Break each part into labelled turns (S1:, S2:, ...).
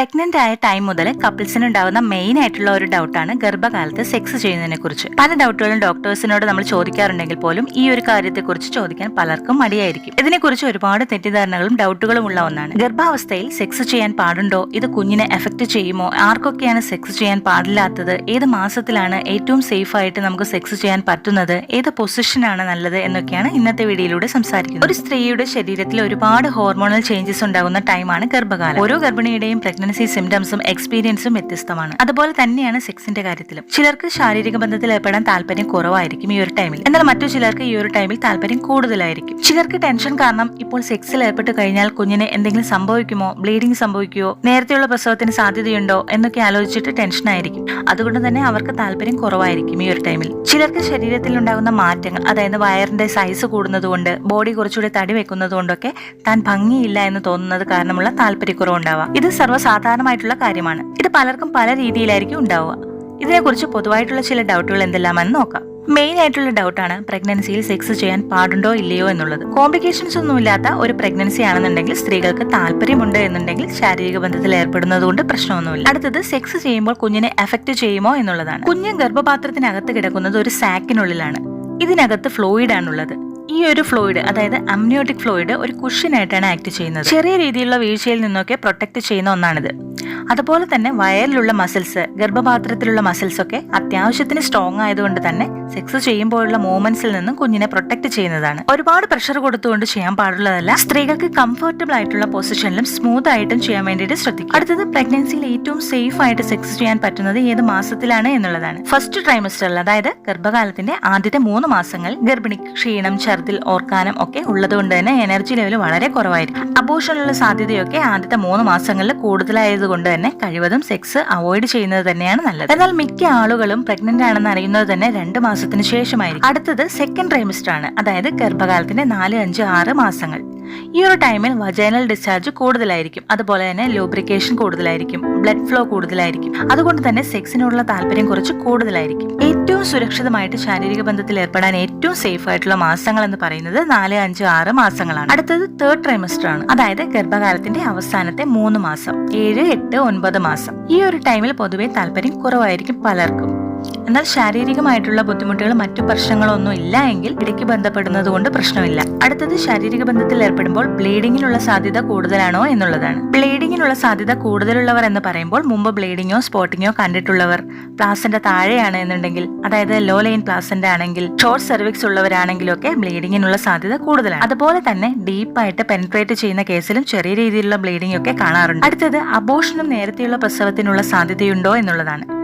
S1: Pregnant ആയ time മുതൽ കപ്പിൾസിന് ഉണ്ടാവുന്ന മെയിൻ ആയിട്ടുള്ള ഒരു ഡൗട്ടാണ് ഗർഭകാലത്ത് സെക്സ് ചെയ്യുന്നതിനെ കുറിച്ച്. പല ഡൗട്ടുകളും ഡോക്ടേഴ്സിനോട് നമ്മൾ ചോദിക്കാറുണ്ടെങ്കിൽ പോലും ഈ ഒരു കാര്യത്തെക്കുറിച്ച് ചോദിക്കാൻ പലർക്കും മടിയായിരിക്കും. ഇതിനെക്കുറിച്ച് ഒരുപാട് തെറ്റിദ്ധാരണകളും ഡൗട്ടുകളും ഉള്ള ഒന്നാണ്. ഗർഭാവസ്ഥയിൽ സെക്സ് ചെയ്യാൻ പാടുണ്ടോ? ഇത് കുഞ്ഞിനെ എഫക്ട് ചെയ്യുമോ? ആർക്കൊക്കെയാണ് സെക്സ് ചെയ്യാൻ പാടില്ലാത്തത്? ഏത് മാസത്തിലാണ് ഏറ്റവും സേഫ് ആയിട്ട് നമുക്ക് സെക്സ് ചെയ്യാൻ പറ്റുന്നത്? ഏത് പൊസിഷനാണ് നല്ലത് എന്നൊക്കെയാണ് ഇന്നത്തെ വീഡിയോയിലൂടെ സംസാരിക്കുന്നത്. ഒരു സ്ത്രീയുടെ ശരീരത്തിൽ ഒരുപാട് ഹോർമോണൽ ചേഞ്ചസ് ഉണ്ടാകുന്ന ടൈമാണ് ഗർഭകാലം. ഓരോ ഗർഭിണിയുടെയും പ്രഗ്നൻസി സിംറ്റംസും എക്സ്പീരിയൻസും വ്യത്യസ്തമാണ്. അതുപോലെ തന്നെയാണ് സെക്സിന്റെ കാര്യത്തിലും. ചിലർക്ക് ശാരീരിക ബന്ധത്തിൽ ഏർപ്പെടാൻ താല്പര്യം കുറവായിരിക്കും ഈ ഒരു ടൈമിൽ എന്നാൽ മറ്റു ചിലർക്ക് ഈ ഒരു ടൈമിൽ താല്പര്യം കൂടുതലായിരിക്കും. ചിലർക്ക് ടെൻഷൻ കാരണം ഇപ്പോൾ സെക്സിൽ ഏർപ്പെട്ട് കഴിഞ്ഞാൽ കുഞ്ഞിന് എന്തെങ്കിലും സംഭവിക്കുമോ? ബ്ലീഡിംഗ് സംഭവിക്കുമോ നേരത്തെയുള്ള പ്രസവത്തിന് സാധ്യതയുണ്ടോ? എന്നൊക്കെ ആലോചിച്ചിട്ട് ടെൻഷൻ ആയിരിക്കും. അതുകൊണ്ട് തന്നെ അവർക്ക് താല്പര്യം കുറവായിരിക്കും ഈ ഒരു ടൈമിൽ ചിലർക്ക് ശരീരത്തിൽ ഉണ്ടാകുന്ന മാറ്റങ്ങൾ അതായത് വയറിന്റെ സൈസ് കൂടുന്നതുകൊണ്ട് ബോഡി കുറച്ചുകൂടി തടി വെക്കുന്നതുകൊണ്ടൊക്കെ താൻ ഭംഗിയില്ല എന്ന് തോന്നുന്നത് കാരണമുള്ള താല്പര്യക്കുറവുണ്ടാവാം. ഇത് സർവസാധാരണമായിട്ടുള്ള കാര്യമാണ്. ഇത് പലർക്കും പല രീതിയിലായിരിക്കും ഉണ്ടാവുക. ഇതിനെക്കുറിച്ച് പൊതുവായിട്ടുള്ള ചില ഡൗട്ടുകൾ എന്തെല്ലാമെന്ന് നോക്കാം. മെയിൻ ആയിട്ടുള്ള ഡൗട്ടാണ് പ്രഗ്നൻസിയിൽ സെക്സ് ചെയ്യാൻ പാടുണ്ടോ ഇല്ലയോ എന്നുള്ളത്. കോംപ്ലിക്കേഷൻസ് ഒന്നും ഇല്ലാത്ത ഒരു പ്രഗ്നൻസി ആണെന്നുണ്ടെങ്കിൽ സ്ത്രീകൾക്ക് താല്പര്യമുണ്ട് എന്നുണ്ടെങ്കിൽ ശാരീരിക ബന്ധത്തിൽ ഏർപ്പെടുന്നത് കൊണ്ട് പ്രശ്നമൊന്നുമില്ല. അടുത്തത് സെക്സ് ചെയ്യുമ്പോൾ കുഞ്ഞിനെ എഫക്ട് ചെയ്യുമോ എന്നുള്ളതാണ്. കുഞ്ഞ് ഗർഭപാത്രത്തിനകത്ത് കിടക്കുന്നത് ഒരു സാക്കിനുള്ളിലാണ് ഇതിനകത്ത് ഫ്ലൂയിഡ് ആണുള്ളത്. ഈ ഒരു ഫ്ലൂയിഡ് അതായത് അമ്നിയോട്ടിക് ഫ്ലൂയിഡ് ഒരു കുഷ്യനായിട്ടാണ് ആക്ട് ചെയ്യുന്നത്. ചെറിയ രീതിയിലുള്ള വീഴ്ചയിൽ നിന്നൊക്കെ പ്രൊട്ടക്ട് ചെയ്യുന്ന ഒന്നാണിത്. അതുപോലെ തന്നെ വയറിലുള്ള മസിൽസ് ഗർഭപാത്രത്തിലുള്ള മസിൽസ് ഒക്കെ അത്യാവശ്യത്തിന് സ്ട്രോങ് ആയതുകൊണ്ട് തന്നെ സെക്സ് ചെയ്യുമ്പോഴുള്ള മൂവ്മെന്റ്സിൽ നിന്നും കുഞ്ഞിനെ പ്രൊട്ടക്ട് ചെയ്യുന്നതാണ്. ഒരുപാട് പ്രഷർ കൊടുത്തുകൊണ്ട് ചെയ്യാൻ പാടുള്ളതല്ല സ്ത്രീകൾക്ക് കംഫർട്ടബിൾ ആയിട്ടുള്ള പൊസിഷനിലും സ്മൂത്ത് ആയിട്ടും ചെയ്യാൻ വേണ്ടിയിട്ട് ശ്രദ്ധിക്കും അടുത്തത് പ്രഗ്നൻസിയിൽ ഏറ്റവും സേഫ് ആയിട്ട് സെക്സ് ചെയ്യാൻ പറ്റുന്നത് ഏത് മാസത്തിലാണ് എന്നുള്ളതാണ്. ഫസ്റ്റ് ട്രൈമസ്റ്ററിൽ അതായത് ഗർഭകാലത്തിന്റെ ആദ്യത്തെ മൂന്ന് മാസങ്ങൾ ഗർഭിണി ക്ഷീണം ഛർദിൽ ഓർക്കാനം ഒക്കെ ഉള്ളതുകൊണ്ട് തന്നെ എനർജി ലെവൽ വളരെ കുറവായിരിക്കും. അബോഷനുള്ള സാധ്യതയൊക്കെ ആദ്യത്തെ മൂന്ന് മാസങ്ങളിൽ കൂടുതലായതുകൊണ്ട് തന്നെ കഴിവതും സെക്സ് അവോയ്ഡ് ചെയ്യുന്നത് തന്നെയാണ് നല്ലത്. എന്നാൽ മിക്ക ആളുകളും പ്രഗ്നന്റ് ആണെന്ന് അറിയുന്നത് തന്നെ രണ്ട് മാസത്തിന് ശേഷമായിരിക്കും. അടുത്തത് സെക്കൻഡ് ട്രൈമിസ്റ്റർ ആണ്. അതായത് ഗർഭകാലത്തിന്റെ നാല് അഞ്ച് ആറ് മാസങ്ങൾ. ഈ ഒരു ടൈമിൽ വജൈനൽ ഡിസ്ചാർജ് കൂടുതലായിരിക്കും. അതുപോലെ തന്നെ ലൂബ്രിക്കേഷൻ കൂടുതലായിരിക്കും. ബ്ലഡ് ഫ്ലോ കൂടുതലായിരിക്കും. അതുകൊണ്ട് തന്നെ സെക്സിനോടുള്ള താല്പര്യം കുറച്ച് കൂടുതലായിരിക്കും. ഏറ്റവും സുരക്ഷിതമായിട്ട് ശാരീരിക ബന്ധത്തിൽ ഏർപ്പെടാൻ ഏറ്റവും സേഫ് ആയിട്ടുള്ള മാസങ്ങൾ എന്ന് പറയുന്നത് നാല് അഞ്ച് ആറ് മാസങ്ങളാണ്. അടുത്തത് തേർഡ് ട്രൈമസ്റ്റർ ആണ്. അതായത് ഗർഭകാലത്തിന്റെ അവസാനത്തെ മൂന്ന് മാസം. ഏഴ് എട്ട് ഒൻപത് മാസം. ഈ ഒരു ടൈമിൽ പൊതുവെ താല്പര്യം കുറവായിരിക്കും പലർക്കും. എന്നാൽ ശാരീരികമായിട്ടുള്ള ബുദ്ധിമുട്ടുകൾ മറ്റു പ്രശ്നങ്ങളൊന്നും ഇല്ല എങ്കിൽ ഇടയ്ക്ക് ബന്ധപ്പെടുന്നത് കൊണ്ട് പ്രശ്നമില്ല. അടുത്തത് ശാരീരിക ബന്ധത്തിൽ ഏർപ്പെടുമ്പോൾ ബ്ലീഡിങ്ങിനുള്ള സാധ്യത കൂടുതലാണോ എന്നുള്ളതാണ്. ബ്ലീഡിങ്ങിനുള്ള സാധ്യത കൂടുതലുള്ളവർ എന്ന് പറയുമ്പോൾ മുമ്പ് ബ്ലീഡിങ്ങോ സ്പോട്ടിങ്ങോ കണ്ടിട്ടുള്ളവർ പ്ലാസിന്റെ താഴെയാണ് എന്നുണ്ടെങ്കിൽ അതായത് ലോ ലൈൻ പ്ലാസിന്റെ ആണെങ്കിൽ ഷോർട്ട് സെർവിക്സ് ഉള്ളവരാണെങ്കിലൊക്കെ ബ്ലീഡിങ്ങിനുള്ള സാധ്യത കൂടുതലാണ്. അതുപോലെ തന്നെ ഡീപ്പായിട്ട് പെൻട്രേറ്റ് ചെയ്യുന്ന കേസിലും ചെറിയ രീതിയിലുള്ള ബ്ലീഡിംഗ് ഒക്കെ കാണാറുണ്ട്. അടുത്തത് അബോഷനും നേരത്തെയുള്ള പ്രസവത്തിനുള്ള സാധ്യതയുണ്ടോ എന്നുള്ളതാണ്.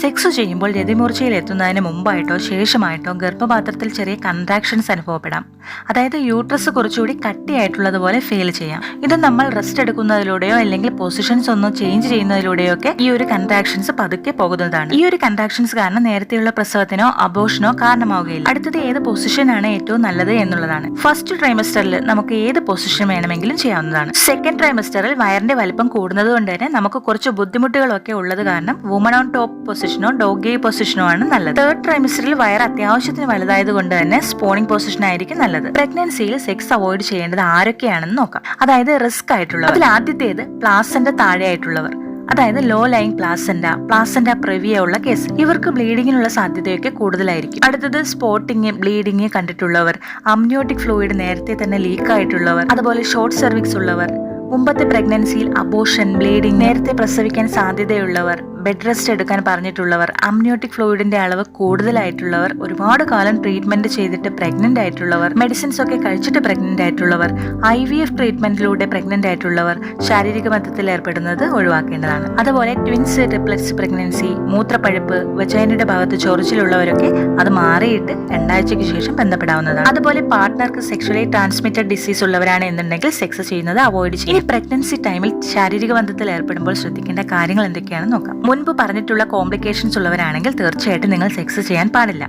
S1: സെക്സ് ചെയ്യുമ്പോൾ രതിമൂർച്ചയിൽ എത്തുന്നതിന് മുമ്പായിട്ടോ ശേഷമായിട്ടോ ഗർഭപാത്രത്തിൽ ചെറിയ കൺട്രാക്ഷൻസ് അനുഭവപ്പെടാം. അതായത് യൂട്രസ് കുറച്ചുകൂടി കട്ടിയായിട്ടുള്ളതുപോലെ ഫീൽ ചെയ്യാം. ഇത് നമ്മൾ റെസ്റ്റ് എടുക്കുന്നതിലൂടെയോ അല്ലെങ്കിൽ പൊസിഷൻസ് ഒന്നും ചേഞ്ച് ചെയ്യുന്നതിലൂടെയോ ഒക്കെ ഈ ഒരു കൺട്രാക്ഷൻസ് പതുക്കെ പോകുന്നതാണ്. ഈ ഒരു കൺട്രാക്ഷൻസ് കാരണം നേരത്തെയുള്ള പ്രസവത്തിനോ അബോഷനോ കാരണമാവുകയില്ല. അടുത്തത് ഏത് പൊസിഷനാണ് ഏറ്റവും നല്ലത് എന്നുള്ളതാണ്. ഫസ്റ്റ് ട്രൈമസ്റ്ററിൽ നമുക്ക് ഏത് പൊസിഷൻ വേണമെങ്കിലും ചെയ്യാവുന്നതാണ്. സെക്കൻഡ് ട്രൈമസ്റ്ററിൽ വയറിന്റെ വലിപ്പം കൂടുന്നത് കൊണ്ട് തന്നെ നമുക്ക് കുറച്ച് ബുദ്ധിമുട്ടുകളൊക്കെ ഉള്ളത് കാരണം വുമൺ ഓൺ ടോപ്പ് പൊസിഷനോ ഡോഗി പൊസിഷനോ ആണ് നല്ലത്. തേർഡ് ട്രൈമിസ്റ്ററിൽ വയർ അത്യാവശ്യത്തിന് വലുതായത് കൊണ്ട് തന്നെ സ്പോണിംഗ് പൊസിഷൻ ആയിരിക്കും നല്ലത്. പ്രഗ്നൻസിയിൽ സെക്സ് അവോയ്ഡ് ചെയ്യേണ്ടത് ആരൊക്കെയാണെന്ന് നോക്കാം. അതായത് റിസ്ക് ആയിട്ടുള്ളവർ. അതിൽ ആദ്യത്തേത് പ്ലാസന്റെ താഴെയായിട്ടുള്ളവർ. അതായത് low line placenta placenta previa ഉള്ള കേസ് ഇവർക്ക് ബ്ലീഡിങ്ങിനുള്ള സാധ്യതയൊക്കെ കൂടുതലായിരിക്കും. അടുത്തത് സ്പോട്ടിങ് ബ്ലീഡിങ് കണ്ടിട്ടുള്ളവർ. അമ്നിയോട്ടിക് ഫ്ലൂയിഡ് നേരത്തെ തന്നെ ലീക്ക് ആയിട്ടുള്ളവർ. അതുപോലെ ഷോർട്ട് സർവിക്സ് ഉള്ളവർ. മുമ്പത്തെ പ്രഗ്നൻസിയിൽ അബോഷൻ ബ്ലീഡിംഗ് നേരത്തെ പ്രസവിക്കാൻ സാധ്യതയുള്ളവർ. ബെഡ് റെസ്റ്റ് എടുക്കാൻ പറഞ്ഞിട്ടുള്ളവർ അമ്നിയോട്ടിക് ഫ്ലൂയിഡിന്റെ അളവ് കൂടുതലായിട്ടുള്ളവർ ഒരുപാട് കാലം ട്രീറ്റ്മെന്റ് ചെയ്തിട്ട് പ്രഗ്നന്റ് ആയിട്ടുള്ളവർ മെഡിസിൻസ് ഒക്കെ കഴിച്ചിട്ട് പ്രഗ്നന്റ് ആയിട്ടുള്ളവർ ഐ വി എഫ് ട്രീറ്റ്മെന്റിലൂടെ പ്രഗ്നന്റ് ആയിട്ടുള്ളവർ ശാരീരിക ബന്ധത്തിൽ ഏർപ്പെടുന്നത് ഒഴിവാക്കേണ്ടതാണ്. അതുപോലെ ട്വിൻസ് ട്രിപ്ലറ്റ്സ് പ്രഗ്നൻസി മൂത്രപ്പഴുപ്പ് വജൈനയുടെ ഭാഗത്ത് ചൊറിച്ചിലുള്ളവരൊക്കെ അത് മാറിയിട്ട് രണ്ടാഴ്ചയ്ക്ക് ശേഷം ബന്ധപ്പെടാവുന്നതാണ്. അതുപോലെ പാർട്ട്ണർക്ക് സെക്ഷലി ട്രാൻസ്മിറ്റഡ് ഡിസീസ് ഉള്ളവരാണ് എന്നുണ്ടെങ്കിൽ സെക്സ് ചെയ്യുന്നത് അവോയ്ഡ് ചെയ്യും. ഇനി പ്രഗ്നൻസി ടൈമിൽ ശാരീരിക ബന്ധത്തിൽ ഏർപ്പെടുമ്പോൾ ശ്രദ്ധിക്കേണ്ട കാര്യങ്ങൾ എന്തൊക്കെയാണെന്ന് നോക്കാം. മുൻപ് പറഞ്ഞിട്ടുള്ള കോംപ്ലിക്കേഷൻസ് ഉള്ളവരാണെങ്കിൽ തീർച്ചയായിട്ടും നിങ്ങൾ സെക്സ് ചെയ്യാൻ പാടില്ല.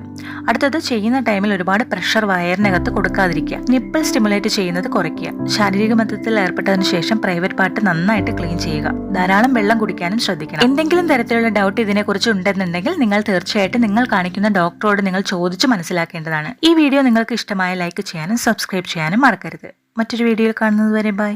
S1: അടുത്തത് ചെയ്യുന്ന ടൈമിൽ ഒരുപാട് പ്രഷർ വയറിനകത്ത് കൊടുക്കാതിരിക്കുക. നിപ്പിൾ സ്റ്റിമുലേറ്റ് ചെയ്യുന്നത് കുറയ്ക്കുക. ശാരീരിക ബന്ധത്തിൽ ഏർപ്പെട്ടതിന് ശേഷം പ്രൈവറ്റ് പാർട്ട് നന്നായിട്ട് ക്ലീൻ ചെയ്യുക. ധാരാളം വെള്ളം കുടിക്കാനും ശ്രദ്ധിക്കണം. എന്തെങ്കിലും തരത്തിലുള്ള ഡൗട്ട് ഇതിനെക്കുറിച്ച് ഉണ്ടെന്നുണ്ടെങ്കിൽ നിങ്ങൾ തീർച്ചയായിട്ടും നിങ്ങൾ കാണിക്കുന്ന ഡോക്ടറോട് നിങ്ങൾ ചോദിച്ച് മനസ്സിലാക്കേണ്ടതാണ്. ഈ വീഡിയോ നിങ്ങൾക്ക് ഇഷ്ടമായ ലൈക്ക് ചെയ്യാനും സബ്സ്ക്രൈബ് ചെയ്യാനും മറക്കരുത്. മറ്റൊരു വീഡിയോയിൽ കാണുന്നത് വരെ ബൈ